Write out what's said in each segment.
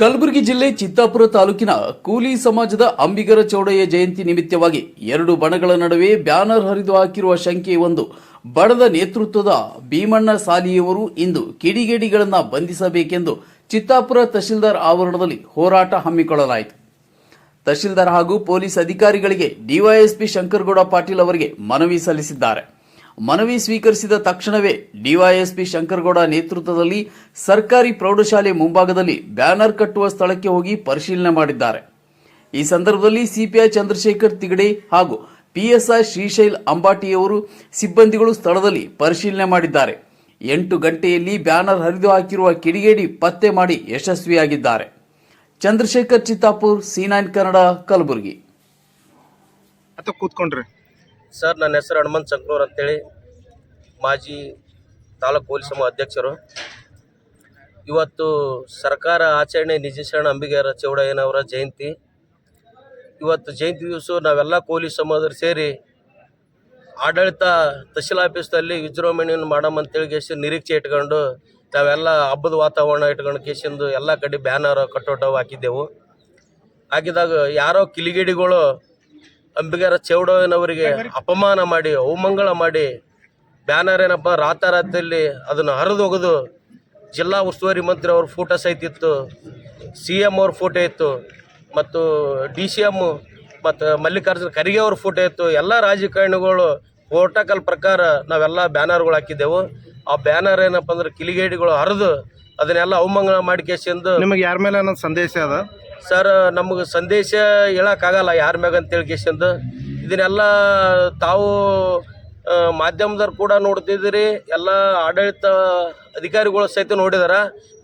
ಕಲಬುರಗಿ ಜಿಲ್ಲೆ ಚಿತ್ತಾಪುರ ತಾಲೂಕಿನ ಕೂಲಿ ಸಮಾಜದ ಅಂಬಿಗರ ಚೌಡಯ್ಯ ಜಯಂತಿ ನಿಮಿತ್ತವಾಗಿ ಎರಡು ಬಣಗಳ ನಡುವೆ ಬ್ಯಾನರ್ ಹರಿದು ಹಾಕಿರುವ ಶಂಕೆ ಒಂದು. ಬಣದ ನೇತೃತ್ವದ ಭೀಮಣ್ಣ ಸಾಲಿಯವರು ಇಂದು ಕಿಡಿಗೇಡಿಗಳನ್ನು ಬಂಧಿಸಬೇಕೆಂದು ಚಿತ್ತಾಪುರ ತಹಶೀಲ್ದಾರ್ ಆವರಣದಲ್ಲಿ ಹೋರಾಟ ಹಮ್ಮಿಕೊಳ್ಳಲಾಯಿತು. ತಹಶೀಲ್ದಾರ್ ಹಾಗೂ ಪೊಲೀಸ್ ಅಧಿಕಾರಿಗಳಿಗೆ ಡಿವೈಎಸ್ಪಿ ಶಂಕರಗೌಡ ಪಾಟೀಲ್ ಅವರಿಗೆ ಮನವಿ ಸಲ್ಲಿಸಿದ್ದಾರೆ. ಮನವಿ ಸ್ವೀಕರಿಸಿದ ತಕ್ಷಣವೇ ಡಿವೈಎಸ್ಪಿ ಶಂಕರಗೌಡ ನೇತೃತ್ವದಲ್ಲಿ ಸರ್ಕಾರಿ ಪ್ರೌಢಶಾಲೆ ಮುಂಭಾಗದಲ್ಲಿ ಬ್ಯಾನರ್ ಕಟ್ಟುವ ಸ್ಥಳಕ್ಕೆ ಹೋಗಿ ಪರಿಶೀಲನೆ ಮಾಡಿದ್ದಾರೆ. ಈ ಸಂದರ್ಭದಲ್ಲಿ ಸಿಪಿಐ ಚಂದ್ರಶೇಖರ್ ತಿಗಡೆ ಹಾಗೂ ಪಿಎಸ್ಐ ಶ್ರೀಶೈಲ್ ಅಂಬಾಟಿಯವರು ಸಿಬ್ಬಂದಿಗಳು ಸ್ಥಳದಲ್ಲಿ ಪರಿಶೀಲನೆ ಮಾಡಿದ್ದಾರೆ. ಎಂಟು ಗಂಟೆಯಲ್ಲಿ ಬ್ಯಾನರ್ ಹರಿದು ಹಾಕಿರುವ ಕಿಡಿಗೇಡಿ ಪತ್ತೆ ಮಾಡಿ ಯಶಸ್ವಿಯಾಗಿದ್ದಾರೆ. Chandrashekhar Chittapur, C nine Kannada, Kalaburagi. ಕೂತ್ಕೊಂಡ್ರಿ. Sir, ನನ್ನ ಹೆಸರು ಹನುಮಂತ್ ಸಂಕನೂರ್ ಅಂತೇಳಿ. ಮಾಜಿ ತಾಲೂಕು ಪೊಲೀಸ್ ಸಮೂಹ ಅಧ್ಯಕ್ಷರು. ಇವತ್ತು ಸರ್ಕಾರ ಆಚರಣೆ ನಿಜಶರಣ ಅಂಬಿಗರ ಚೌಡಯ್ಯನವರ ಜಯಂತಿ. ಇವತ್ತು ಜಯಂತಿ ದಿವಸ ನಾವೆಲ್ಲ ಕೋಲಿ ಸಮೂಹದವ್ರು ಸೇರಿ ಆಡಳಿತ ತಹಶೀಲ್ ಆಫೀಸ್ನಲ್ಲಿ ವಿಜೃಂಭಣೆಯನ್ನು ಮಾಡಮಂತೇಳಿ ಕೇಸಿ ನಿರೀಕ್ಷೆ ಇಟ್ಕೊಂಡು ನಾವೆಲ್ಲ ಹಬ್ಬದ ವಾತಾವರಣ ಇಟ್ಕೊಂಡು ಕೇಸಿಂದು ಎಲ್ಲ ಕಡೆ ಬ್ಯಾನರ್ ಕಟ್ಟೋಟವು ಹಾಕಿದ್ದೆವು. ಹಾಕಿದಾಗ ಯಾರೋ ಕಿಲಿಗಿಡಿಗಳು ಅಂಬಿಗರ ಚೌಡಯ್ಯನವರಿಗೆ ಅಪಮಾನ ಮಾಡಿ ಅವಮಂಗಳ ಮಾಡಿ ಬ್ಯಾನರ್ ಏನಪ್ಪ ರಾತಾರಾತಿಯಲ್ಲಿ ಅದನ್ನು ಹರಿದು ಹೋಗೋದು. ಜಿಲ್ಲಾ ಉಸ್ತುವಾರಿ ಮಂತ್ರಿ ಅವ್ರ ಫೋಟೋ ಸಹಿತ ಇತ್ತು ಸಿ ಎಂ ಅವ್ರ ಫೋಟೋ ಇತ್ತು ಮತ್ತು ಡಿ ಸಿ ಎಂ ಮತ್ತು ಮಲ್ಲಿಕಾರ್ಜುನ ಖರ್ಗೆ ಅವ್ರ ಫೋಟೋ ಇತ್ತು. ಎಲ್ಲ ರಾಜಕಾರಣಿಗಳು ಪ್ರೋಟೋಕಾಲ್ ಪ್ರಕಾರ ನಾವೆಲ್ಲ ಬ್ಯಾನರ್ಗಳು ಹಾಕಿದ್ದೆವು. ಆ ಬ್ಯಾನರ್ ಏನಪ್ಪ ಅಂದ್ರೆ ಕಿಲಿಗೇಡಿಗಳು ಹರಿದು ಅದನ್ನೆಲ್ಲ ಅವಮಂಗಳ ಮಾಡಿ ಕೇಸಿಂದು ನಿಮಗೆ ಯಾರ ಮೇಲೆ ಅನ್ನೋದು ಸಂದೇಶ ಅದ? ಸರ್, ನಮಗೆ ಸಂದೇಶ ಹೇಳೋಕ್ಕಾಗಲ್ಲ ಯಾರ ಮ್ಯಾಗ ಅಂತೇಳಿ ಕೇಸಿಂದು ಇದನ್ನೆಲ್ಲ ತಾವು ಮಾಧ್ಯಮದವ್ರು ಕೂಡ ನೋಡ್ತಿದ್ದೀರಿ, ಎಲ್ಲ ಆಡಳಿತ ಅಧಿಕಾರಿಗಳು ಸಹಿತ ನೋಡಿದಾರ.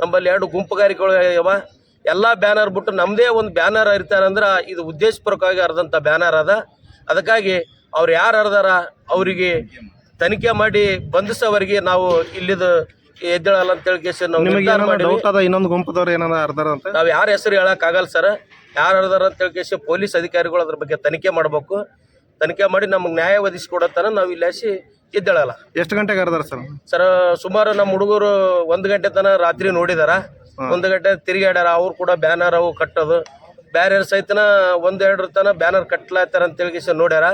ನಮ್ಮಲ್ಲಿ ಎರಡು ಗುಂಪುಗಾರಿಕೆಗಳು ಅವ ಎಲ್ಲ ಬ್ಯಾನರ್ ಬಿಟ್ಟು ನಮ್ಮದೇ ಒಂದು ಬ್ಯಾನರ್ ಹರಿತಾರಂದ್ರೆ ಇದು ಉದ್ದೇಶಪೂರ್ವಕವಾಗಿ ಹರಿದಂಥ ಬ್ಯಾನರ್ ಅದ. ಅದಕ್ಕಾಗಿ ಅವ್ರು ಯಾರು ಹರಿದಾರ, ಅವರಿಗೆ ತನಿಖೆ ಮಾಡಿ ಬಂಧಿಸೋವರೆಗೆ ನಾವು ಇಲ್ಲಿದು ಎದ್ದೇಳಲ್ಲ ಅಂತೇಳಿ ಕೇಸಿ ನಾವು ನಿಮಗೆ ನಿರ್ಧಾರ ಏನಾರ ಮಾಡೀವಿ. ಡೌಟ್ ಅದ ಇನ್ನೊಂದು ಗುಂಪದವ್ರು ಏನಾರ ಅರ್ಧಾರ ಅಂತ? ನಾವು ಯಾರ ಹೆಸರು ಹೇಳಕ್ಕಾಗಲ್ಲ ಸರ್. ಯಾರು ಅರ್ಧಾರ ಅಂತ ಹೇಳಿ ಪೊಲೀಸ್ ಅಧಿಕಾರಿಗಳು ಅದ್ರ ಬಗ್ಗೆ ತನಿಖೆ ಮಾಡಬೇಕು. ತನಿಖೆ ಮಾಡಿ ನಮಗೆ ನ್ಯಾಯ ಒದಗಿಸ್ಕೊಡತ್ತಾನ ನಾವು ಇಲ್ಲಿ ಇದ್ದಳಲ್ಲ ಎದ್ದೇಳಲ್ಲ. ಎಷ್ಟು ಗಂಟೆಗೆ ಅರ್ದಾರ ಸರ್? ಸರ್ ಸುಮಾರು ನಮ್ಮ ಹುಡುಗರು ಒಂದು ಗಂಟೆ ತನ ರಾತ್ರಿ ನೋಡಿದಾರ. ಒಂದು ಗಂಟೆ ತಿರುಗಾಡ್ಯಾರ ಅವ್ರು ಕೂಡ ಬ್ಯಾನರ್ ಅವು ಕಟ್ಟೋದು. ಬ್ಯಾರಿಯರ್ ಸಹಿತನ ಒಂದೆರಡರ ತನ ಬ್ಯಾನರ್ ಕಟ್ಲಾತಾರ ಅಂತ ಹೇಳಿ ನೋಡ್ಯಾರ.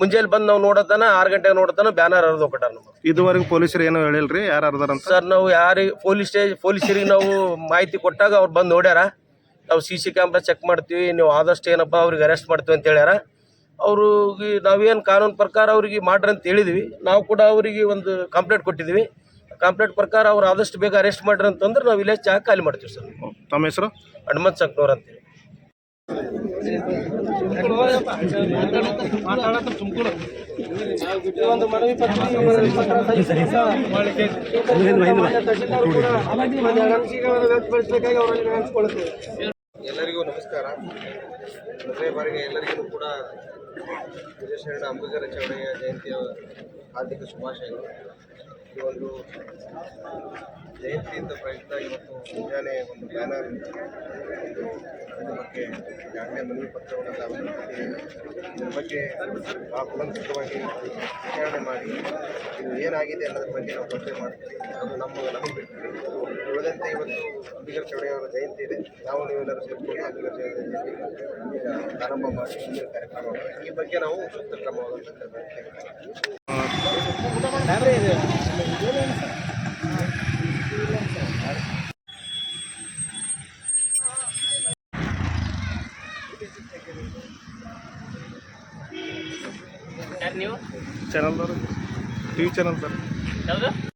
ಮುಂಜಾನೆ ಬಂದು ನಾವು ನೋಡತನ ಆರು ಗಂಟೆಗೆ ನೋಡತನ ಬ್ಯಾನರ್ ಹರಿದು ಹೋಗ್ಬಿಟ್ಟಾರ ನಮ್ಗೆ ಇದುವರೆಗೂ ಪೊಲೀಸರು ಏನೋ ಹೇಳಿಲ್ರಿ? ಯಾರು ಅರ್ದಾರ ಅಂತ? ಸರ್ ನಾವು ಯಾರಿಗೆ ಪೊಲೀಸ್ ಸ್ಟೇಜ್ ಪೊಲೀಸರಿಗೆ ನಾವು ಮಾಹಿತಿ ಕೊಟ್ಟಾಗ ಅವ್ರು ಬಂದು ನೋಡ್ಯಾರ. ನಾವು ಸಿ ಸಿ ಕ್ಯಾಮ್ರಾ ಚೆಕ್ ಮಾಡ್ತೀವಿ ನೀವು ಆದಷ್ಟು ಏನಪ್ಪ ಅವ್ರಿಗೆ ಅರೆಸ್ಟ್ ಮಾಡ್ತೀವಿ ಅಂತ ಹೇಳ್ಯಾರ. ಅವರು ನಾವೇನು ಕಾನೂನು ಪ್ರಕಾರ ಅವ್ರಿಗೆ ಮಾಡ್ರಿ ಅಂತ ಹೇಳಿದ್ವಿ. ನಾವು ಕೂಡ ಅವರಿಗೆ ಒಂದು ಕಂಪ್ಲೇಂಟ್ ಕೊಟ್ಟಿದ್ವಿ. ಕಂಪ್ಲೇಂಟ್ ಪ್ರಕಾರ ಅವ್ರು ಆದಷ್ಟು ಬೇಗ ಅರೆಸ್ಟ್ ಮಾಡ್ರಿ ಅಂತಂದ್ರೆ ನಾವು ಇಲ್ಲೇ ಚಾ ಖಾಲಿ ಮಾಡ್ತೀವಿ ಸರ್. ತಮ್ಮ ಹೆಸರು? ಹನುಮಂತ್ ಸಂಕ್ನೂರ್ ಅಂತೇಳಿ ಎಲ್ಲರಿಗೂ ನಮಸ್ಕಾರ. ಮೊದಲನೇ ಬಾರಿಗೆ ಎಲ್ಲರಿಗೂ ಕೂಡ ವಿಜಯಶರಣ ಅಂಬಿಗರ ಚೌಡಯ್ಯ ಜಯಂತಿಯ ಹಾರ್ದಿಕ ಶುಭಾಶಯಗಳು. ಈ ಒಂದು ಜಯಂತಿಯಿಂದ ಪ್ರಯುಕ್ತ ಇವತ್ತು ಮುಂಜಾನೆ ಒಂದು ಬ್ಯಾನರ್. ಬಗ್ಗೆ ಈಗಾಗಲೇ ಮನವಿ ಪತ್ರವನ್ನು ನಾವು ಬಗ್ಗೆ ಆ ಕುಲಂಕಿತವಾಗಿ ವಿಚಾರಣೆ ಮಾಡಿ, ಇದು ಏನಾಗಿದೆ ಅನ್ನೋದ್ರ ಬಗ್ಗೆ ನಾವು ಚರ್ಚೆ ಮಾಡ್ತೀವಿ. ಅದು ನಮ್ಮ ನಮಗೆ ಬಿಡ್ತೀವಿ. ಉಳಿದಂತೆ ಇವತ್ತು ಅಂಬಿಗರ ಚೌಡಯ್ಯವರ ಜಯಂತಿ ಇದೆ. ನಾವು ನೀವೆಲ್ಲರೂ ಸೇರಿಕೊಂಡು ಅಂಬಿಗರ ಜಯಂತಿ ಈಗ ಪ್ರಾರಂಭ ಮಾಡಿ ಮುಂದಿನ. ಈ ಬಗ್ಗೆ ನಾವು ಸೂಕ್ತ ಕ್ರಮವಾದಂಥ ಕ್ರಮ ನೀವು? ಚಾನಲ್ದವರು ಟಿ ವಿ ಚಾನಲ್ ಸರ್